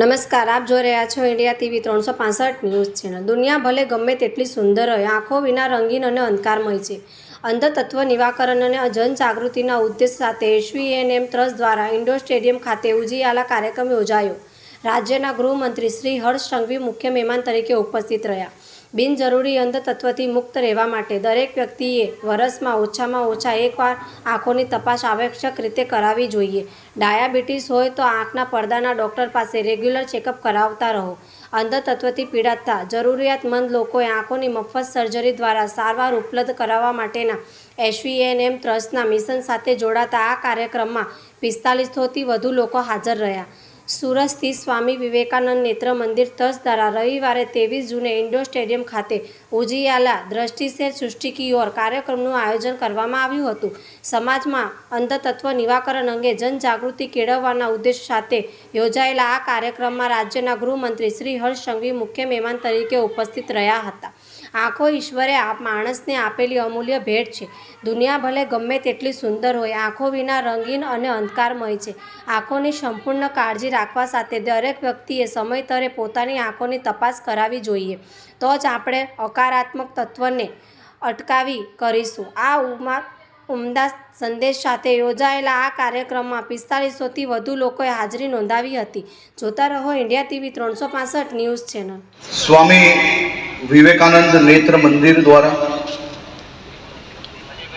નમસ્કાર, આપ જોઈ રહ્યા છો ઇન્ડિયા ટીવી ત્રણસો પાસઠ ન્યૂઝ ચેનલ. દુનિયા ભલે ગમે તેટલી સુંદર હોય, આંખો વિના રંગીન અને અંધકારમય છે. અંધતત્વ નિવાકરણ અને જનજાગૃતિના ઉદ્દેશ સાથે એસવીએનએમ ટ્રસ્ટ દ્વારા ઇન્ડોર સ્ટેડિયમ ખાતે ઉજિયાલા કાર્યક્રમ યોજાયો. રાજ્યના ગૃહમંત્રી શ્રી હર્ષ સંઘવી મુખ્ય મહેમાન તરીકે ઉપસ્થિત રહ્યા. બિનજરૂરી અંધતત્વથી મુક્ત રહેવા માટે દરેક વ્યક્તિએ વરસમાં ઓછામાં ઓછા એકવાર આંખોની તપાસ આવશ્યક રીતે કરાવવી જોઈએ. ડાયાબિટીસ હોય તો આંખના પડદાના ડૉક્ટર પાસે રેગ્યુલર ચેકઅપ કરાવતા રહો. અંધતત્વથી પીડાતા, જરૂરિયાતમંદ લોકોએ આંખોની મફત સર્જરી દ્વારા સારવાર ઉપલબ્ધ કરાવવા માટેના એસવીએનએમ ટ્રસ્ટના મિશન સાથે જોડાતા આ કાર્યક્રમમાં પિસ્તાલીસોથી વધુ લોકો હાજર રહ્યા. સુરત સ્થિત સ્વામી વિવેકાનંદ નેત્ર મંદિર ટ્રસ્ટ દ્વારા રવિવારે ત્રેવીસ જૂને ઇન્ડોર સ્ટેડિયમ ખાતે ઉજીયાલા દ્રષ્ટિ સે સૃષ્ટિ કી ઓર કાર્યક્રમનું આયોજન કરવામાં આવ્યું હતું. સમાજમાં અંધતત્વ નિવાકરણ અંગે જનજાગૃતિ કેળવવાના ઉદ્દેશ સાથે યોજાયેલા આ કાર્યક્રમમાં રાજ્યના ગૃહમંત્રી શ્રી હર્ષ સંઘવી મુખ્ય મહેમાન તરીકે ઉપસ્થિત રહ્યા હતા. આંખો ઈશ્વરે આ માણસને આપેલી અમૂલ્ય ભેટ છે. દુનિયા ભલે ગમે તેટલી સુંદર હોય, આંખો વિના રંગીન અને અંધકારમય છે. આંખોની સંપૂર્ણ કાળજી રાખવા સાથે દરેક વ્યક્તિએ સમયતરે પોતાની આંખોની તપાસ કરાવવી જોઈએ. તો જ આપણે હકારાત્મક તત્વને અટકાવી કરીશું. આ ઉમા, ઉમદા સંદેશ સાથે યોજાયેલા આ કાર્યક્રમમાં પિસ્તાલીસોથી વધુ લોકોએ હાજરી નોંધાવી હતી. જોતા રહો ઇન્ડિયા ટીવી ત્રણસો ન્યૂઝ ચેનલ. સ્વામી વિવેકાનંદ નેત્ર મંદિર દ્વારા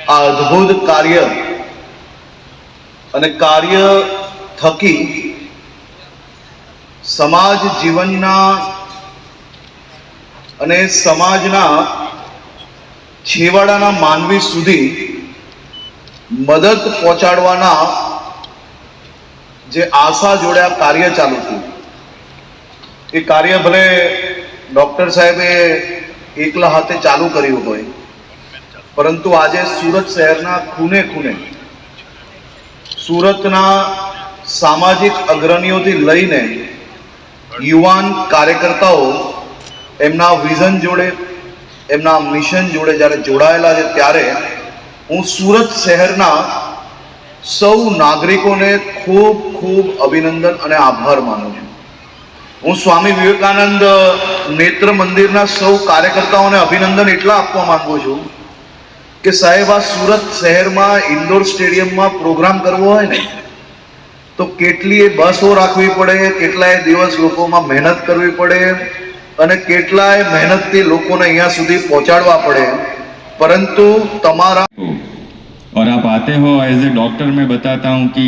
આ અદ્ભુત કાર્ય અને કાર્ય થકી સમાજ જીવનના અને સમાજના છેવાડાના માનવી સુધી મદદ પહોંચાડવાના જે આશા જોડે આ કાર્ય ચાલુ થયું. એ કાર્ય ભલે ડૉક્ટર સાહેબે એકલા હાથે ચાલુ કર્યું હોય, પરંતુ આજે સુરત શહેરના ખૂને ખૂને સુરતના સામાજિક અગ્રણીઓથી લઈને યુવાન કાર્યકર્તાઓ એમના વિઝન જોડે, એમના મિશન જોડે જ્યારે જોડાયેલા છે ત્યારે હું સુરત શહેરના સૌ નાગરિકોને ખૂબ ખૂબ અભિનંદન અને આભાર માનું છું. હું સ્વામી વિવેકાનંદ નેત્ર મંદિરના સૌ કાર્યકર્તાઓને અભિનંદન એટલા આપવા માંગુ છું કે સાહેબ આ સુરત શહેરમાં ઇન્ડોર સ્ટેડિયમમાં પ્રોગ્રામ કરવો હોય ને તો કેટલીય બસો રાખવી પડે કેટલાય દિવસ લોકોમાં મહેનત કરવી પડે અને કેટલાય મહેનતથી લોકોને અહીંયા સુધી પહોંચાડવા પડે પરંતુ તમારા हो और आप आते हो एज ए डॉक्टर मैं बताता हूँ कि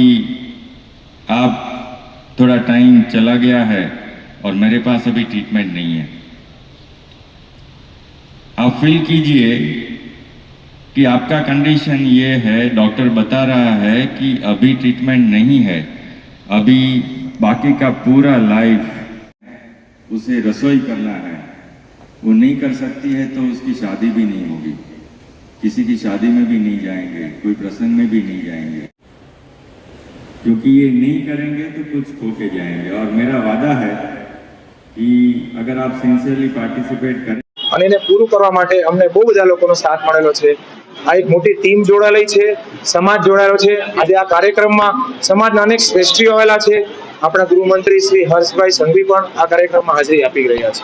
आप थोड़ा टाइम चला गया है और मेरे पास अभी ट्रीटमेंट नहीं है। आप फील कीजिए कि आपका कंडीशन ये है डॉक्टर बता रहा है कि अभी ट्रीटमेंट नहीं है। अभी बाकी का पूरा लाइफ उसे रसोई करना है। वो नहीं कर सकती है तो उसकी शादी भी नहीं होगी। किसी की शादी में भी नहीं जाएँगे, कोई प्रसंग में भी नहीं जाएँगे। क्योंकि ये नहीं करेंगे तो कुछ खो के जाएँगे। और मेरा वादा है અગર આપ સિન્સિયરલી પાર્ટિસિપેટ કરે અને એને પૂરું કરવા માટે અમને બહુ બધા લોકોનો સાથ મળેલો છે. આ એક મોટી ટીમ જોડાયેલી છે સમાજ જોડાયેલો છે. આજે આ કાર્યક્રમમાં સમાજના અનેક શ્રેષ્ઠીઓ આવેલા છે. આપણા ગૃહમંત્રી શ્રી હર્ષભાઈ સંઘવી પણ આ કાર્યક્રમમાં હાજરી આપી રહ્યા છે.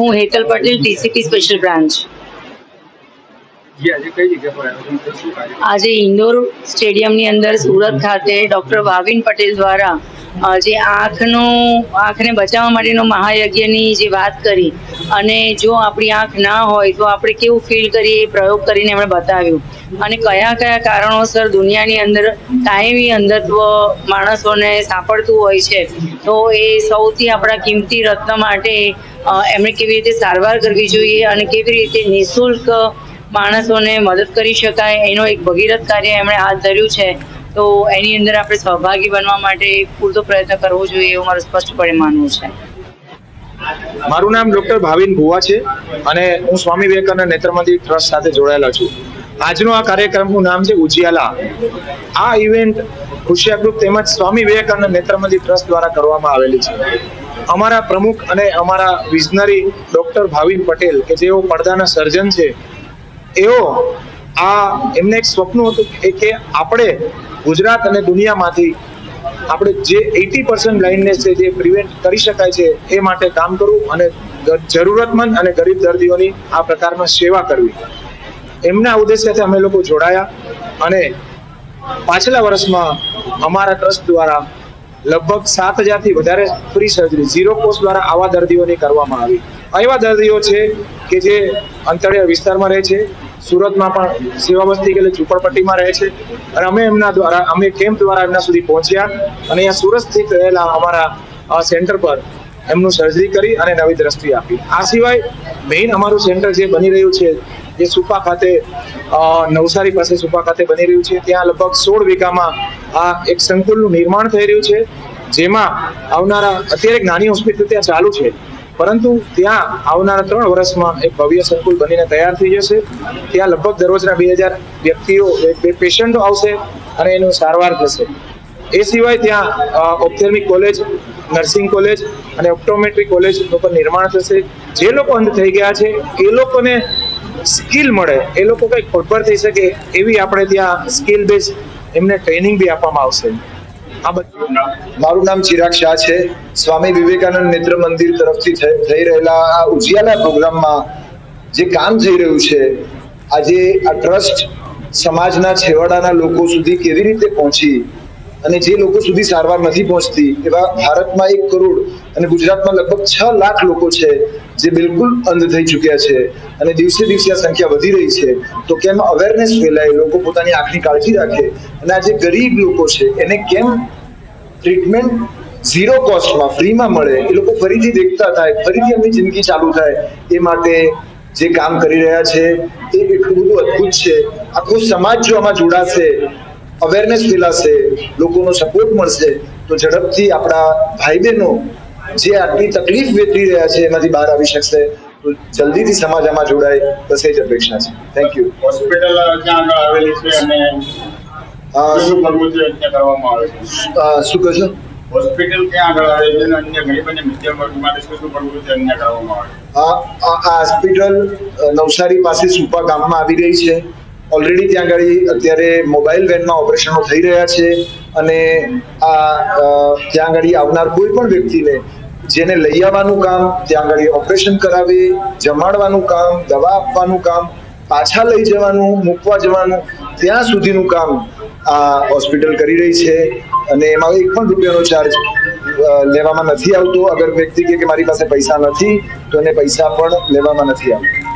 હું Hetal Patel TCP special branch. આજે ઇન્દોર સ્ટેડિયમની અંદર સુરત ખાતે ડોક્ટર ભાવિન પટેલ દ્વારા જે આંખનું, આંખને બચાવવા માટેનો મહાયજ્ઞની જે વાત કરી અને જો આપણી આંખ ના હોય તો આપણે કેવું ફીલ કરીએ એ પ્રયોગ કરીને એમણે બતાવ્યું. અને કયા કયા કારણોસર દુનિયાની અંદર, કાયમી અંધત્વ માણસોને સાંપડતું હોય છે, તો એ સૌથી આપણા કિંમતી રત્ન માટે એમણે કેવી રીતે સારવાર કરવી જોઈએ અને કેવી રીતે નિઃશુલ્ક માણસોને મદદ કરી શકાય, એનો એક ભગીરથ કાર્ય એમણે હાથ ધર્યું છે. તો એની અંદર આપણે સહભાગી બનવા માટે પૂરતો પ્રયત્ન કરવો જોઈએ એવું મારું સ્પષ્ટપણે માનવું છે. મારું નામ ડોક્ટર ભાવિન ભુવા છે અને હું સ્વામી વિવેકાનંદ નેત્ર મંદિર ટ્રસ્ટ સાથે જોડાયેલો છું. આજનો આ કાર્યક્રમનું નામ છે ઉજિયાલા. આ ઇવેન્ટ ખુશિયા ગ્રુપ તેમજ સ્વામી વિવેકાનંદ નેત્ર મંદિર ટ્રસ્ટ દ્વારા કરવામાં આવેલી છે. અમારા પ્રમુખ અને અમારા વિઝનરી ડોક્ટર ભાવિન પટેલ કે જેઓ પડદાના સર્જન છે, એઓ આ એમને એક સ્વપ્ન હતું કે આપણે ગુજરાત અને દુનિયામાંથી આપણે જે એટી પર્સન્ટ બ્લાઇન્ડનેસ છે, જે પ્રિવેન્ટ કરી શકાય છે, એ માટે કામ કરવું અને જરૂરતમંદ અને ગરીબ દર્દીઓની આ પ્રકારમાં સેવા કરવી. એમના ઉદ્દેશ્યથી અમે લોકો જોડાયા અને પાછલા વર્ષમાં અમારા ટ્રસ્ટ દ્વારા લગભગ સાત હજારથી વધારે ફ્રી સર્જરી ઝીરો કોસ્ટ દ્વારા આવા દર્દીઓની કરવામાં આવી. એવા દર્દીઓ છે કે જે અંતરિયાળ વિસ્તારમાં રહે છે સુરતમાં પણ સેવા વસ્તી કે ઝુંપડપટ્ટીમાં રહે છે. અને અમે એમના દ્વારા, અમે કેમ્પ દ્વારા એમના સુધી પહોંચ્યા. અને અહીંયા સુરત સ્થિત રહેલા અમારા સેન્ટર પર એમનું સર્જરી કરી અને નવી દ્રષ્ટિ આપી. આ સિવાય મેઇન અમારું સેન્ટર જે બની રહ્યું છે જે સુપા ખાતે નવસારી પાસે સુપા ખાતે બની રહ્યું છે. ત્યાં લગભગ સોળ વીઘામાં આ એક સંકુલનું નિર્માણ થઈ રહ્યું છે. જેમાં આવનારા, અત્યારે એક નાની હોસ્પિટલ ત્યાં ચાલુ છે. પરંતુ ત્યાં આવનારા ત્રણ વર્ષમાં એક ભવ્ય સંકુલ બનીને તૈયાર થઈ જશે. ત્યાં લગભગ દરરોજના બે હજાર વ્યક્તિઓ પેશન્ટો આવશે અને એનું સારવાર થશે. એ સિવાય ત્યાં ઓપ્થેલ્મિક કોલેજ નર્સિંગ કોલેજ અને ઓપ્ટોમેટ્રી કોલેજ પણ નિર્માણ થશે. જે લોકો અંધ થઈ ગયા છે, એ લોકોને સ્કિલ મળે. એ લોકો કંઈક ખોટભર થઈ શકે એવી આપણે ત્યાં સ્કિલ બેઝ એમને ટ્રેનિંગ બી આપવામાં આવશે. મારું નામ ચિરાગ શાહ છે. સ્વામી વિવેકાનંદ મિત્ર મંદિર તરફથી થઈ રહેલા આ ઉજિયાલા પ્રોગ્રામમાં જે કામ થઈ રહ્યું છે, આજે આ ટ્રસ્ટ સમાજના છેવાડાના લોકો સુધી કેવી રીતે પહોંચી અને જે લોકો સુધી સારવાર નથી પહોંચતી, એવા ભારતમાં એક કરોડ અને ગુજરાતમાં લગભગ છ લાખ લોકો છે જે બિલકુલ અંધ થઈ ચૂક્યા છે અને દિવસે દિવસે આ સંખ્યા વધી રહી છે. તો કેમ અવેરનેસ ફેલાય, લોકો પોતાની આંખની કાળજી રાખે અને આ જે ગરીબ લોકો છે, એને કેમ ટ્રીટમેન્ટ ઝીરો કોસ્ટમાં ફ્રીમાં મળે. એ લોકો ફરીથી દેખતા થાય, ફરીથી એમની જિંદગી ચાલુ થાય. એ માટે જે કામ કરી રહ્યા છે, એ એટલું બધું અદ્ભુત છે. આખો સમાજ જો આમાં જોડાશે અવેરનેસ ફેલાશે, લોકોનો સપોર્ટ મળશે, તો ઝડપથી આપણા ભાઈ બહેનો જે આટલી તકલીફ વેઠી રહ્યા છે, એમાંથી બહાર આવી શકશે. તો જલ્દીથી સમાજ આમાં જોડાય. બસ એ જ અપેક્ષા છે. થેન્ક યુ હોસ્પિટલ આગળ આવેલી છે અને શું કરવું છે? કરવામાં આવે છે. શું કહેશો હોસ્પિટલ ક્યાં આગળ આવેલી છે? અને અન્ય ગરીબ અને મધ્યમ વર્ગ માટે શું શું કરવું છે? કરવામાં આવે આ હોસ્પિટલ નવસારી પાસે સુપા ગામમાં આવી રહી છે. ઓલરેડી ત્યાં આગળ અત્યારે મોબાઈલ વેનમાં ઓપરેશનો થઈ રહ્યા છે અને આ ત્યાં આગળ આવનાર કોઈ પણ વ્યક્તિને જેને લઈ આવવાનું કામ ત્યાં આગળ ઓપરેશન કરાવે જમાડવાનું કામ દવા આપવાનું કામ પાછા લઈ જવાનું મૂકવા જવાનું ત્યાં સુધીનું કામ આ હોસ્પિટલ કરી રહી છે અને એમાં એક પણ રૂપિયાનો ચાર્જ લેવામાં નથી આવતો. અગર વ્યક્તિ કે મારી પાસે પૈસા નથી, તો એને પૈસા પણ લેવામાં નથી આવતો.